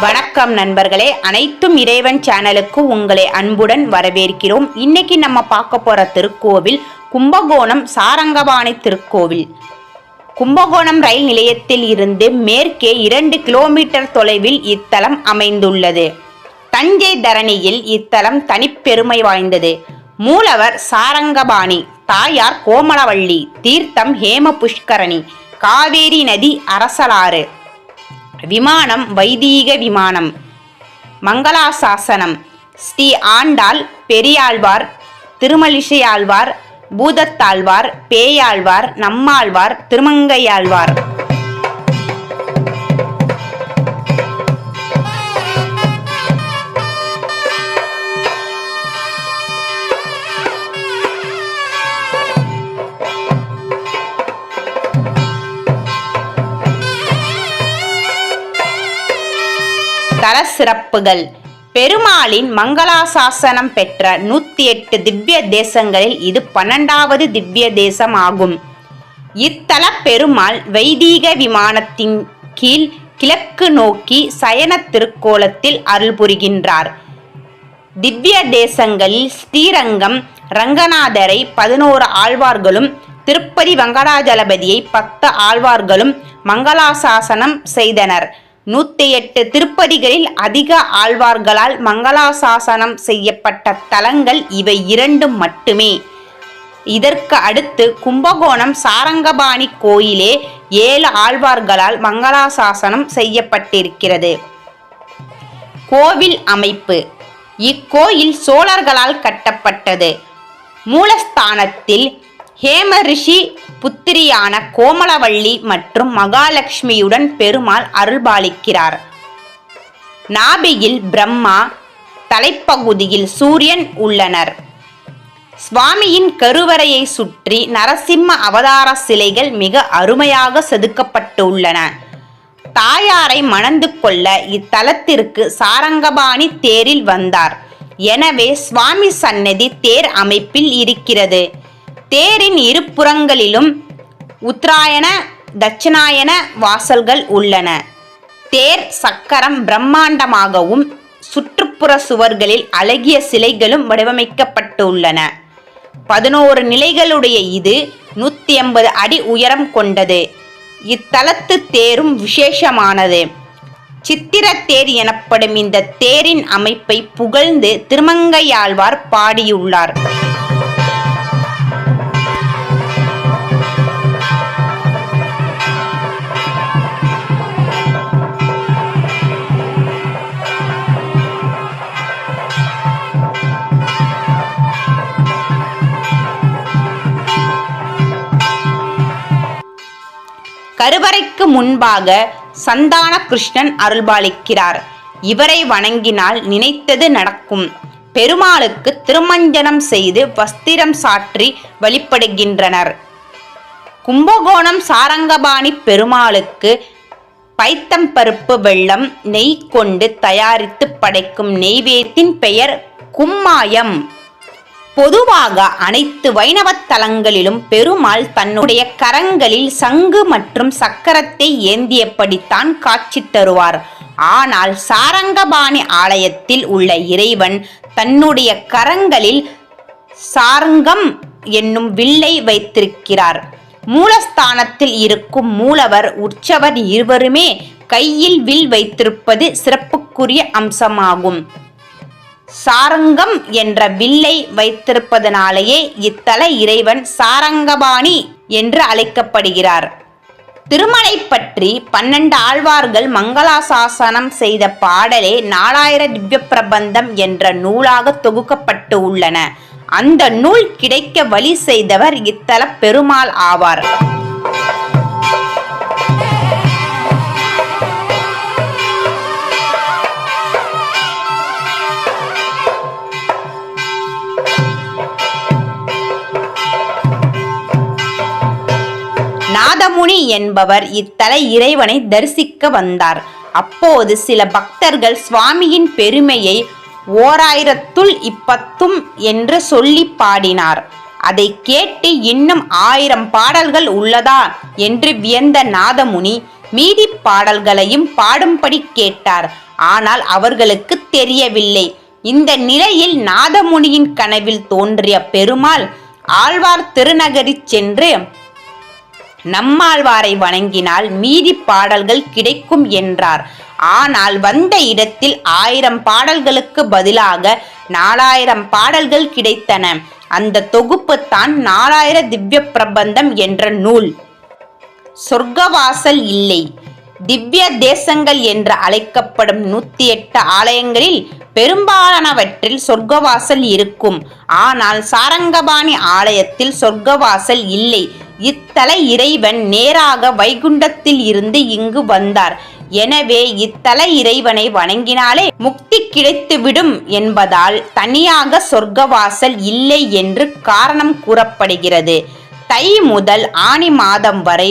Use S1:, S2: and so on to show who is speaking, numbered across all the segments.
S1: வணக்கம் நண்பர்களே. அனைத்தும் இறைவன் சேனலுக்கு உங்களை அன்புடன் வரவேற்கிறோம். இன்னைக்கு நம்ம பார்க்க போற திருக்கோவில் கும்பகோணம் சாரங்கபாணி திருக்கோவில். கும்பகோணம் ரயில் நிலையத்தில் இருந்து மேற்கே இரண்டு கிலோமீட்டர் தொலைவில் இத்தலம் அமைந்துள்ளது. தஞ்சை தரணியில் இத்தலம் தனிப்பெருமை வாய்ந்தது. மூலவர் சாரங்கபாணி தாயார் கோமலவள்ளி தீர்த்தம் ஹேம புஷ்கரணி காவேரி நதி அரசலாறு விமானம் வைதீக விமானம். மங்களாசாசனம். ஸ்ரீ ஆண்டாள் பெரியாழ்வார் திருமலிசையாழ்வார் பூதத்தாழ்வார் பேயாழ்வார் நம்மாழ்வார் திருமங்கையாழ்வார். தல சிறப்புகள் பெருமாளின் மங்களாசாசனம் பெற்ற நூத்தி எட்டு திவ்ய தேசங்களில் இது பன்னெண்டாவது திவ்ய தேசம் ஆகும் இத்தல பெருமாள் வைதீக விமானத்தின் கீழ் கிழக்கு நோக்கி சயன திருக்கோலத்தில் அருள் புரிகின்றார். திவ்ய தேசங்களில் ஸ்ரீரங்கம் ரங்கநாதரை பதினோரு ஆழ்வார்களும் திருப்பதி வெங்கடாஜலபதியை பத்து ஆழ்வார்களும் மங்களாசாசனம் செய்தனர். நூத்தி எட்டு திருப்பதிகளில் அதிக ஆழ்வார்களால் மங்களாசாசனம் செய்யப்பட்ட தலங்கள் இவை இரண்டும் மட்டுமே. இதற்கு அடுத்து கும்பகோணம் சாரங்கபாணி கோயிலே ஏழு ஆழ்வார்களால் மங்களாசாசனம் செய்யப்பட்டிருக்கிறது. கோவில் அமைப்பு. இக்கோயில் சோழர்களால் கட்டப்பட்டது. மூலஸ்தானத்தில் ஹேம ரிஷி புத்திரியான கோமலவள்ளி மற்றும் மகாலட்சுமியுடன் பெருமாள் அருள்பாலிக்கிறார். நாபியில் பிரம்மா தலைப்பகுதியில் சூரியன் உள்ளனர். சுவாமியின் கருவறையை சுற்றி நரசிம்ம அவதார சிலைகள் மிக அருமையாக செதுக்கப்பட்டுள்ளன தாயாரை மணந்து கொள்ள இத்தலத்திற்கு சாரங்கபாணி தேரில் வந்தார். எனவே சுவாமி சன்னதி தேர் அமைப்பில் இருக்கிறது. தேரின் இருபுறங்களிலும் உத்தராயண தட்சிணாயன வாசல்கள் உள்ளன. தேர் சக்கரம் பிரம்மாண்டமாகவும் சுற்றுப்புற சுவர்களில் அழகிய சிலைகளும் வடிவமைக்கப்பட்டுள்ளன. பதினோரு நிலைகளுடைய இது நூற்றி எண்பது அடி உயரம் கொண்டது. இத்தலத்து தேரும் விசேஷமானது. சித்திர தேர் எனப்படும் இந்த தேரின் அமைப்பை புகழ்ந்து திருமங்கையாழ்வார் பாடியுள்ளார். கருவறைக்கு முன்பாக சந்தான கிருஷ்ணன் அருள்பாலிக்கிறார். இவரை வணங்கினால் நினைத்தது நடக்கும். பெருமாளுக்கு திருமஞ்சனம் செய்து வஸ்திரம் சாற்றி வழிபடுகின்றனர். கும்பகோணம் சாரங்கபாணி பெருமாளுக்கு பைத்தம் பருப்பு வெள்ளம் நெய் கொண்டு தயாரித்து படைக்கும் நெய்வேத்தின் பெயர் கும்மாயம். பொதுவாக அனைத்து வைணவத் தலங்களிலும் பெருமாள் தன்னுடைய கரங்களில் சங்கு மற்றும் சக்கரத்தை ஏந்தியபடித்தான் காட்சி தருவார். ஆனால் சாரங்கபாணி ஆலயத்தில் உள்ள இறைவன் தன்னுடைய கரங்களில் சாரங்கம் என்னும் வில்லை வைத்திருக்கிறார். மூலஸ்தானத்தில் இருக்கும் மூலவர் உற்சவர் இருவருமே கையில் வில் வைத்திருப்பது சிறப்புக்குரிய அம்சமாகும். சாரங்கம் என்ற வில்லை வைத்திருப்பதனாலேயே இத்தல இறைவன் சாரங்கபாணி என்று அழைக்கப்படுகிறார். திருமலை பற்றி பன்னெண்டு ஆழ்வார்கள் மங்களாசாசனம் செய்த பாடலே நாலாயிர திவ்ய பிரபந்தம் என்ற நூலாக தொகுக்கப்பட்டு உள்ளன. அந்த நூல் கிடைக்க வழி செய்தவர் இத்தல பெருமாள் ஆவார். நாதமுனி என்பவர் இத்தல இறைவனை தரிசிக்க வந்தார். அப்போது சில பக்தர்கள் சுவாமியின் பெருமையை ஓராயிரத்துள் இப்பத்தும் என்று சொல்லி பாடினார். அதை கேட்டு இன்னும் ஆயிரம் பாடல்கள் உள்ளதா என்று வியந்த நாதமுனி மீதி பாடல்களையும் பாடும்படி கேட்டார். ஆனால் அவர்களுக்கு தெரியவில்லை. இந்த நிலையில் நாதமுனியின் கனவில் தோன்றிய பெருமாள் ஆழ்வார் திருநகரி சென்று நம்மாழ்வாரை வணங்கினால் மீதி பாடல்கள் கிடைக்கும் என்றார். ஆனால் வந்த இடத்தில் ஆயிரம் பாடல்களுக்கு பதிலாக நாலாயிரம் பாடல்கள் கிடைத்தன. அந்த தொகுப்பு தான் நாலாயிர திவ்ய பிரபந்தம் என்ற நூல். சொர்க்கவாசல் இல்லை. திவ்ய தேசங்கள் என்று அழைக்கப்படும் நூத்தி எட்டு ஆலயங்களில் பெரும்பாலானவற்றில் சொர்க்கவாசல் இருக்கும். ஆனால் சாரங்கபாணி ஆலயத்தில் சொர்க்கவாசல் இல்லை. இத்தல இறைவன் நேராக வைகுண்டத்தில் இருந்து இங்கு வந்தார். எனவே இத்தல இறைவனை வணங்கினாலே முக்தி கிடைத்துவிடும் என்பதால் தனியாக சொர்க்கவாசல் இல்லை என்று காரணம் கூறப்படுகிறது. தை முதல் ஆனி மாதம் வரை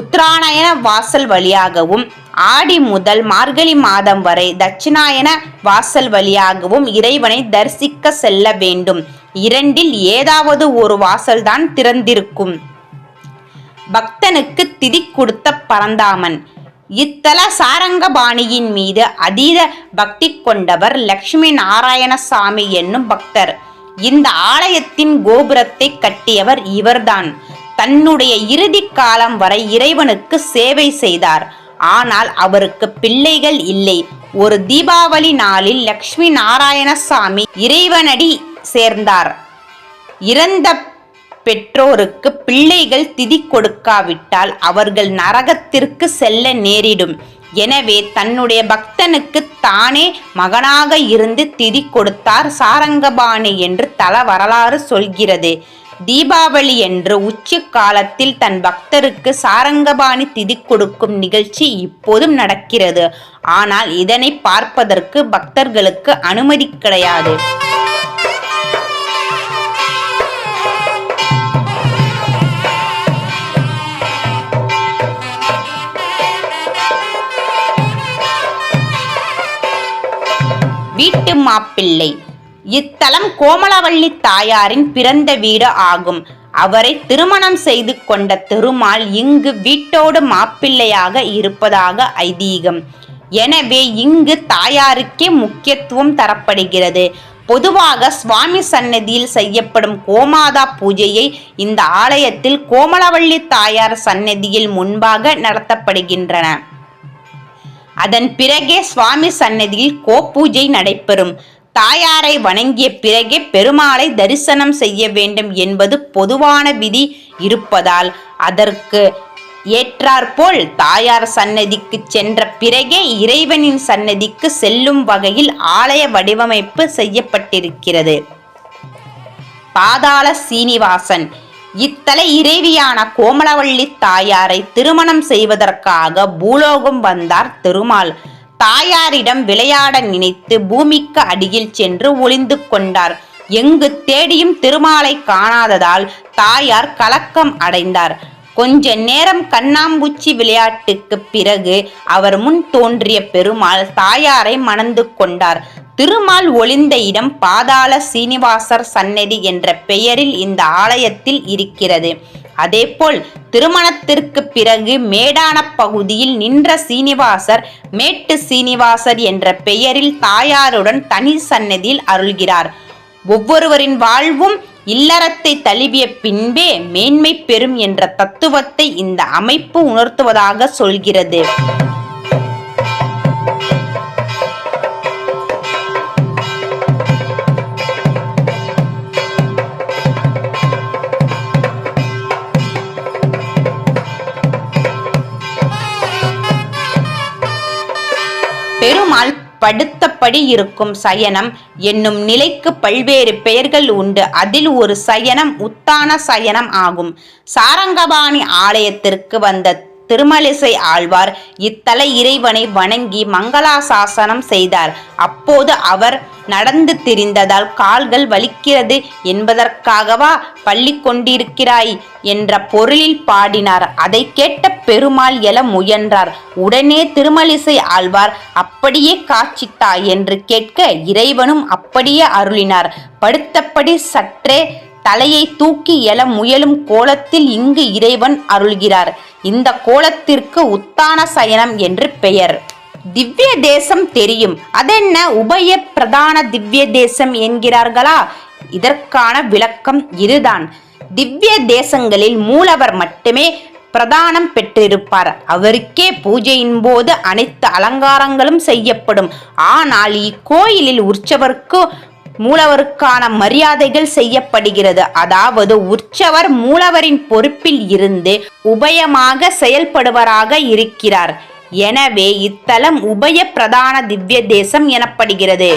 S1: உத்தராயண வாசல் வழியாகவும் ஆடி முதல் மார்கழி மாதம் வரை தட்சிணாயன வாசல் வழியாகவும் இறைவனை தரிசிக்க செல்ல வேண்டும். இரண்டில் ஏதாவது ஒரு வாசல்தான் திறந்திருக்கும். பக்தனுக்கு திதி கொடுத்த பரந்தாமன். இத்தல சாரங்கபாணியின் மீது அதீத பக்தி கொண்டவர் லக்ஷ்மி நாராயணசாமி என்னும் பக்தர். இந்த ஆலயத்தின் கோபுரத்தை கட்டியவர் இவர்தான். தன்னுடைய இறுதி காலம் வரை இறைவனுக்கு சேவை செய்தார். ஆனால் அவருக்கு பிள்ளைகள் இல்லை. ஒரு தீபாவளி நாளில் லக்ஷ்மி நாராயணசாமி இறைவனடி சேர்ந்தார். இறந்த பெற்றோருக்கு பிள்ளைகள் திதி கொடுக்காவிட்டால் அவர்கள் நரகத்திற்கு செல்ல நேரிடும். எனவே தன்னுடைய பக்தனுக்கு தானே மகனாக இருந்து திதி கொடுத்தார் சாரங்கபாணி என்று தல வரலாறு சொல்கிறது. தீபாவளி என்று உச்சி காலத்தில் தன் பக்தருக்கு சாரங்கபாணி திதி கொடுக்கும் நிகழ்ச்சி இப்போதும் நடக்கிறது. ஆனால் இதனை பார்ப்பதற்கு பக்தர்களுக்கு அனுமதி கிடையாது. மாப்பிள்ளை. இத்தலம் கோமலவள்ளி தாயாரின் பிறந்த வீடு ஆகும். அவரை திருமணம் செய்து கொண்ட திருமால் இங்கு வீட்டோடு மாப்பிள்ளையாக இருப்பதாக ஐதீகம். எனவே இங்கு தாயாருக்கே முக்கியத்துவம் தரப்படுகிறது. பொதுவாக சுவாமி சன்னதியில் செய்யப்படும் கோமாதா பூஜையை இந்த ஆலயத்தில் கோமலவள்ளி தாயார் சன்னதியில் முன்பாக நடத்தப்படுகின்றன. அதன் பிறகே சுவாமி சன்னதியில் கோப்பூஜை நடைபெறும். தாயாரை வணங்கிய பிறகே பெருமாளை தரிசனம் செய்ய வேண்டும் என்பது பொதுவான விதி இருப்பதால் அதற்கு ஏற்றாற்போல் தாயார் சன்னதிக்கு சென்ற பிறகே இறைவனின் சன்னதிக்கு செல்லும் வகையில் ஆலய வடிவமைப்பு செய்யப்பட்டிருக்கிறது. பாதாள சீனிவாசன் இத்தலை இறைவியான கோமலவள்ளி தாயாரை திருமணம் செய்வதற்காக பூலோகம் வந்தார் திருமால். தாயாரிடம் விளையாட நினைத்து பூமிக்கு அடியில் சென்று ஒளிந்து கொண்டார். எங்கு தேடியும் திருமாலை காணாததால் தாயார் கலக்கம் அடைந்தார். கொஞ்ச நேரம் கண்ணாம்பூச்சி விளையாட்டுக்கு பிறகு அவர் முன் தோன்றிய பெருமாள் தாயாரை மணந்து கொண்டார். திருமால் ஒளிந்த இடம் பாதாள சீனிவாசர் சன்னதி என்ற பெயரில் இந்த ஆலயத்தில் இருக்கிறது. அதேபோல் திருமணத்திற்கு பிறகு மேடான பகுதியில் நின்ற சீனிவாசர் மேட்டு சீனிவாசர் என்ற பெயரில் தாயாருடன் தனி சன்னதியில் அருள்கிறார். ஒவ்வொருவரின் வாழ்வும் இல்லறத்தை தழுவிய பின்பே மேன்மை பெறும் என்ற தத்துவத்தை இந்த அமைப்பு உணர்த்துவதாக சொல்கிறது. படுத்தபடி இருக்கும் சயனம் என்னும் நிலைக்கு பல்வேறு பெயர்கள் உண்டு. அதில் ஒரு சயனம் உத்தான சயனம் ஆகும். சாரங்கபாணி ஆலயத்திற்கு வந்த திருமலிசை ஆழ்வார் இத்தல இறைவனை வணங்கி மங்களாசாசனம் செய்தார். அப்போது அவர் நடந்து திரிந்ததால் கால்கள் வலிக்கிறது என்பதற்காகவா பள்ளி கொண்டிருக்கிறாய் என்ற பொருளில் பாடினார். அதை கேட்ட பெருமாள் எழ முயன்றார். உடனே திருமலிசை ஆழ்வார் அப்படியே காட்சித்தா என்று கேட்க இறைவனும் அப்படியே அருளினார். படுத்தபடி சற்றே தலையை தூக்கி எழ முயலும் கோலத்தில் இங்கு இறைவன் அருள்கிறார். இந்த கோலத்திற்கு உத்தான சயனம் என்று பெயர். திவ்ய தேசம் தெரியும். அதென்ன உபய பிரதான திவ்ய தேசம் என்கிறார்களா? இதற்கான விளக்கம் இதுதான். திவ்ய தேசங்களில் மூலவர் மட்டுமே பிரதானம் பெற்றிருப்பார். அவருக்கே பூஜையின் போது அனைத்து அலங்காரங்களும் செய்யப்படும். ஆனால் இக்கோயிலில் உற்சவருக்கு மூலவருக்கான மரியாதைகள் செய்யப்படுகிறது. அதாவது உற்சவர் மூலவரின் பொறுப்பில் இருந்து உபயமாக செயல்படுவராக இருக்கிறார். எனவே இத்தலம் உபய பிரதான திவ்ய தேசம் எனப்படுகிறது.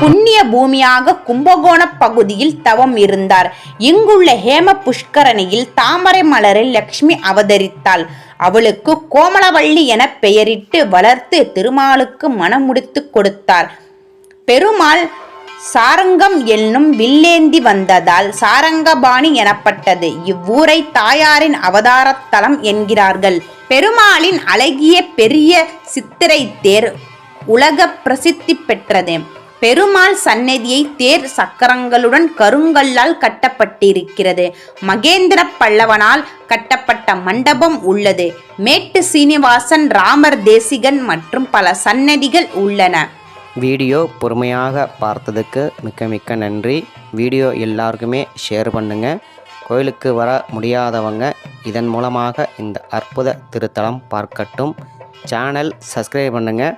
S1: புண்ணிய பூமியாக கும்பகோண பகுதியில் தவம் இருந்தார். இங்குள்ள ஹேம புஷ்கரணியில் தாமரை மலரில் லக்ஷ்மி அவதரித்தாள். அவளுக்கு கோமலவள்ளி என பெயரிட்டு வளர்த்து திருமாலுக்கு மணமுடித்து கொடுத்தார். பெருமாள் சாரங்கம் என்னும் வில்லேந்தி வந்ததால் சாரங்கபாணி எனப்பட்டது. இவ்வூரை தாயாரின் அவதாரத்தலம் என்கிறார்கள். பெருமாளின் அழகிய பெரிய சித்திரை தேர் உலக பிரசித்தி பெற்றது. பெருமாள் சந்நிதியை தேர் சக்கரங்களுடன் கருங்கல்லால் கட்டப்பட்டிருக்கிறது. மகேந்திர பல்லவனால் கட்டப்பட்ட மண்டபம் உள்ளது. மேட்டு சீனிவாசன் ராமர் தேசிகன் மற்றும் பல சன்னதிகள் உள்ளன.
S2: வீடியோ பொறுமையாக பார்த்ததுக்கு மிக்க மிக்க நன்றி. வீடியோ எல்லாருக்குமே ஷேர் பண்ணுங்கள் கோயிலுக்கு வர முடியாதவங்க இதன் மூலமாக இந்த அற்புத திருத்தலம் பார்க்கட்டும். சேனல் சப்ஸ்கிரைப் பண்ணுங்கள்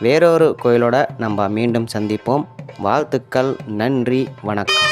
S2: வேறொரு கோயிலோட நம்ம மீண்டும் சந்திப்போம். வாழ்த்துக்கள் நன்றி வணக்கம்.